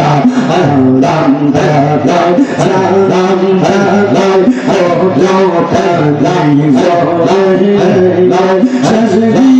dam dam dam dam dam dam dam oh yo dam dam dam dam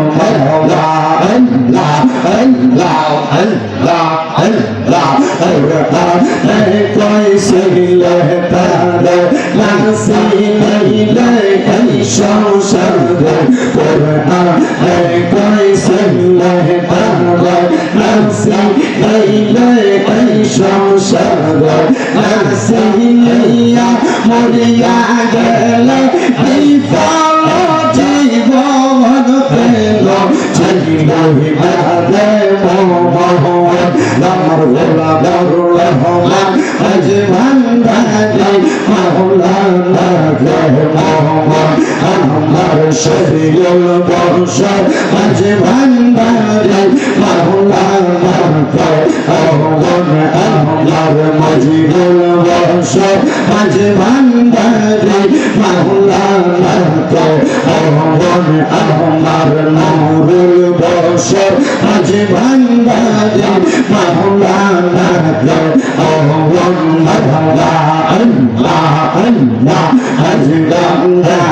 Shall কান্দারে মাওলানা তো অমন আমার নূরুল বসর। আজ ভান্দারে মাওলানা তো অমন মাওলানা আল্লাহ আল্লাহ আজ গান্দারে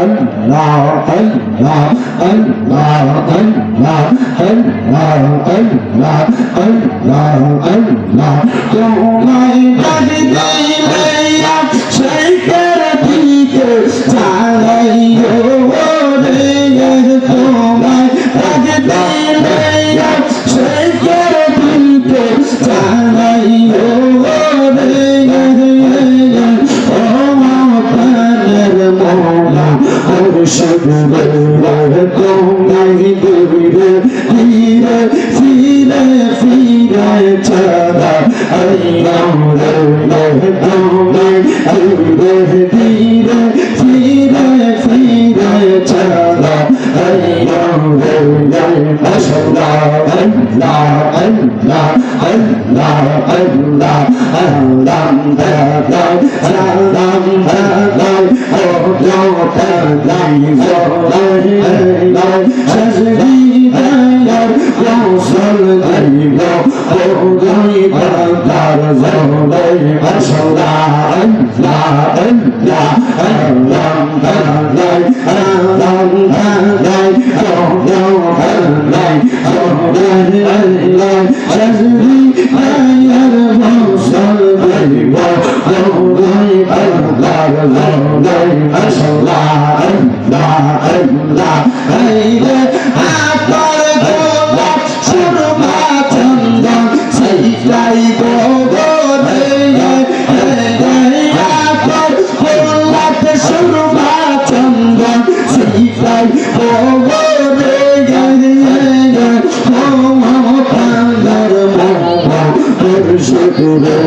الله الله الله الله الله الله الله الله তোমায় কাঁদিতে মাইয়া সেই তেরে দিকে চালাইয়া Thank you.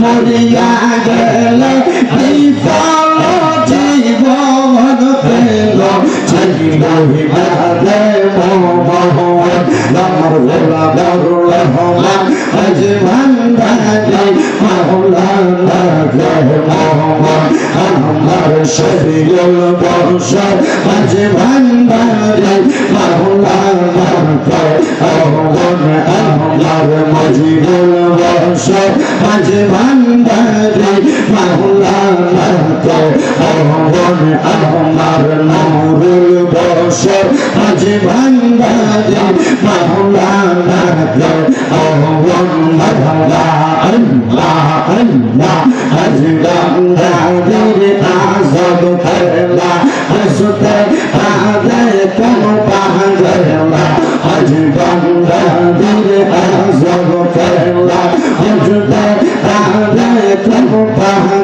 মরিয়া গেল বিফল জীবন পেল জীবন Baba.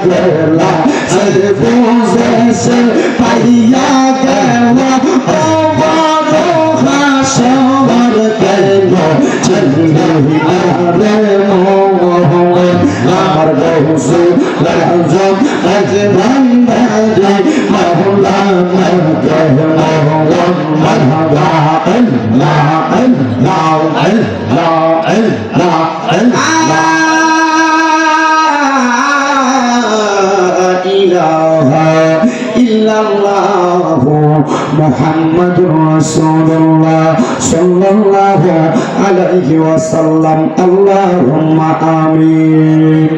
Yeah. محمد رسول الله صلى الله عليه وسلم اللهم آمين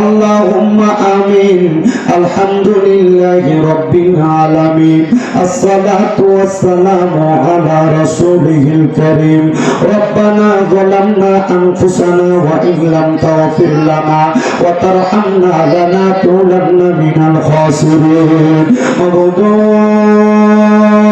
اللهم آمين الحمد لله رب العالمين الصلاة والسلام على رسوله الكريم ربنا ظلمنا أنفسنا وإن لم تغفر لنا وترحمنا لنكونن من الخاسرين مبدون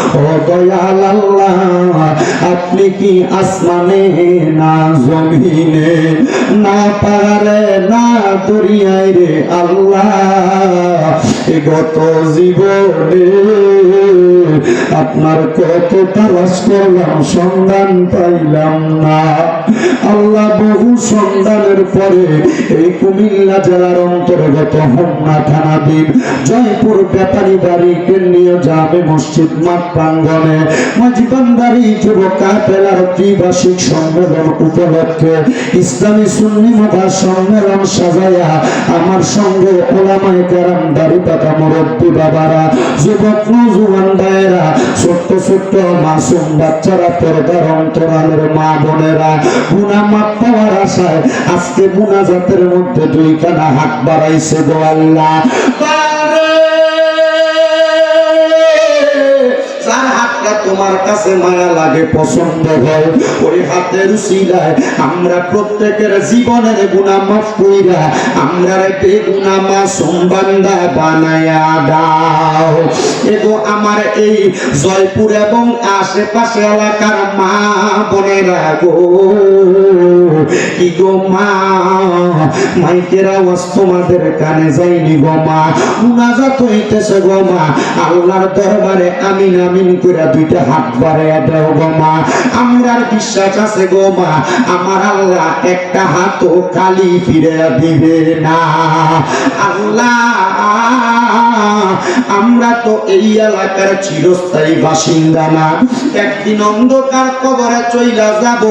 আপনি কি আসমানে না জমিনে? না পারে না দরিয়াই রে আল্লাহ গত জীবনে আপনার কত তালাশ করলাম, সন্ধান পাইলাম না। আল্লাহ বহু সন্ধানের পরে এই কুমিল্লা জেলার অন্তর্গত হোমনা থানাদ্বীপ জয়পুর ব্যাপারী বাড়ি কেন্দ্রীয় যাবে মসজিদ মাত্র প্রাঙ্গনে মাঝিবান্দারি যুবক কাপেলার ত্রিবার্ষিক সম্মেলন উপলক্ষে ইসলামী সুন্নি মহা সম্মেলন সাজায়া আমার সঙ্গে ওলামায় কেরাম দাড়ি পাকা মুরব্বী বাবারা, যুবক নজুয়ান ভাইয়েরা, ছোট্ট ছোট্ট মাসুম বাচ্চারা, পর্দার অন্তরালের মা বোনেরা, গুনা মাপ পাওয়ার আশায় আজকে মুনাজাতের মধ্যে দুইখানা হাত বাড়াইছে গো আল্লাহ। হাতটা তোমার কাছে মায়া লাগে, পছন্দ হয়। ওই হাতের উসিলায় আমরা প্রত্যেকের জীবনের গুণা মাফ কইরা, আমরা রে গুণা মাসুম বান্দা বানায়া দাও। এগো আমার এই জয়পুর এবং আশেপাশে এলাকার মা বোনেরা গো। কি গো মা, মাইকের আওয়াজ তোমাদের কানে যায়নি গো মা, মুনাজাত হইতেছে গো মা। আল্লাহর দরবারে আমিন আমিন করে দুইটা হাত বাড়াইয়া দাও গো মা। আমরার বিশ্বাস আছে গো মা, আমার আল্লাহ একটা হাতও খালি ফিরে দিবে না। আল্লাহ, আমরা তো এই এলাকার চিরস্থায়ী বাসিন্দা না। একদিন অন্ধকার কবরে চইলা যাব,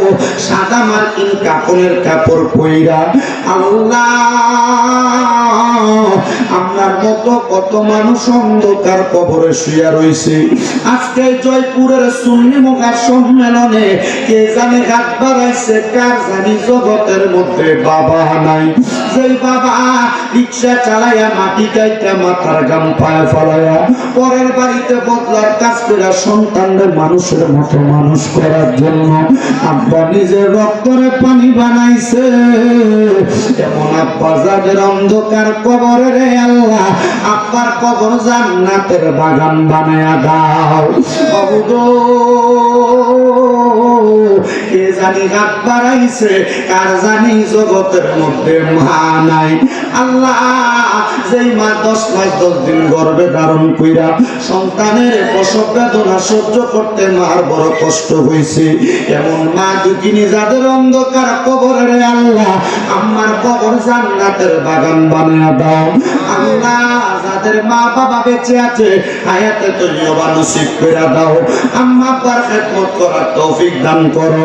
সাদা মার্কিন কাপড়ের কাপড় পইরা। আল্লাহ, আপনার মতো কত মানুষ অন্ধকার কবরে শুয়া রইছে। আজকে জয়পুরের সুন্নি মুখার সম্মেলনে কে জানে হাত বাড়াইছে, কার জানি জগতের মধ্যে বাবা নাই। যেই বাবা রিক্সা চালাইয়া মাটি কাইটা মাথার গাম পায়ে ফলাইয়া পরের বাড়িতে বদলার কাজ করে সন্তানদের মানুষের মতো মানুষ করার জন্য আব্বা নিজের রক্তরে পানি বানাইছে। এমন আব্বা যাদের অন্ধকার কবরে রে আল্লাহ, আব্বার কবর জান্নাতের বাগান বানায়া দাও। গো কে জানি হাত বাড়াইছে, কার জানি জগতের মধ্যে মা নাই। আল্লাহ, যেই মা দশ মাস দশ দিন গর্ভে ধারণ কইরা সন্তানের প্রসব বেদনা সহ্য করতে মার বড় কষ্ট হয়েছে এমন মা দুঃখিনী যাদের অন্ধকার কবরের আল্লাহ আমার কবর জান্নাতের বাগান বানিয়ে দাও। আল্লাহ, যাদের মা বাবা বেঁচে আছে, হায়াতে তৈবা নসিব করে দাও। আম্মা আব্বার করার তৌফিক দান করো।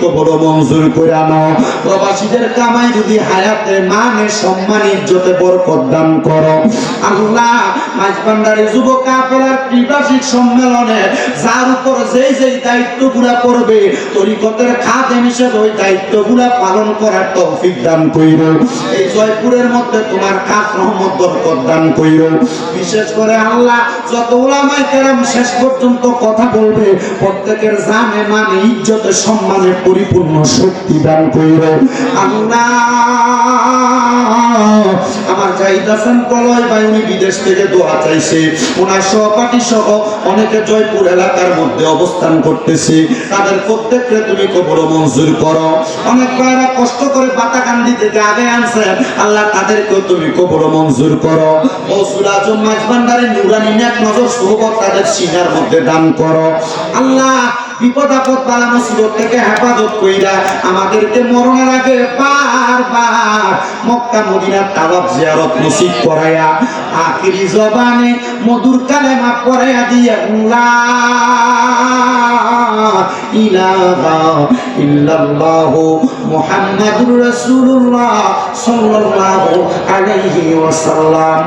কবর মঞ্জুর করে আনো। প্রবাসীদের কামাই যদি হায়াতে মানে সম্মান, ইজ্জতে বরকত দান করো। আল্লাহ মাঝবান্ডারি যুব কাফেলার ত্রিবার্ষিক সম্মেলনে যার উপর যেই যেই দায়িত্বগুলা করবে তরিকতের খাদেম হিসেবে ওই দায়িত্বগুলা পালন করার তৌফিক দান কইর। এই জয়পুরের মধ্যে তোমার খাস রহমত, বরকত দান কইর। বিশেষ করে আল্লাহ, যত ওলামাই কেরাম শেষ পর্যন্ত কথা বলবে, প্রত্যেকের জানে মানে ইজ্জতে সম্মানে পরিপূর্ণ শক্তি দান আল্লাহ, আমার জাহিদ হাসান ভাই উনি বিদেশ থেকে দোয়া চাইছে। ওনার সহপাঠী সহ অনেকে জয়পুর এলাকার মধ্যে অবস্থান করতেছে। তাদের প্রত্যেককে তুমি কবর মঞ্জুর করো। অনেক ভাইরা কষ্ট করে বাতাকান্দি থেকে আগে আনছে। আল্লাহ তাদেরকেও তুমি কবর মঞ্জুর করো। ও সুরাজম মাঝবান্ডারে নুরানি, নেক নজর সোহবত তাদের সিনার মধ্যে দান করো। আল্লাহ বিপদ আপদ বালা মুসিবত থেকে হেফাজত কইরা আমাদেরকে মরণের আগে বারবার মক্কা, মদিনার তাওয়াব জিয়ারত নসিব করায়া আখিরি জবানে মধুর কালেমা পড়ায়া দিয়া লা ইলাহা ইল্লাল্লাহ মুহাম্মাদুর রাসূলুল্লাহ সাল্লাল্লাহু আলাইহি ওয়াসাল্লাম।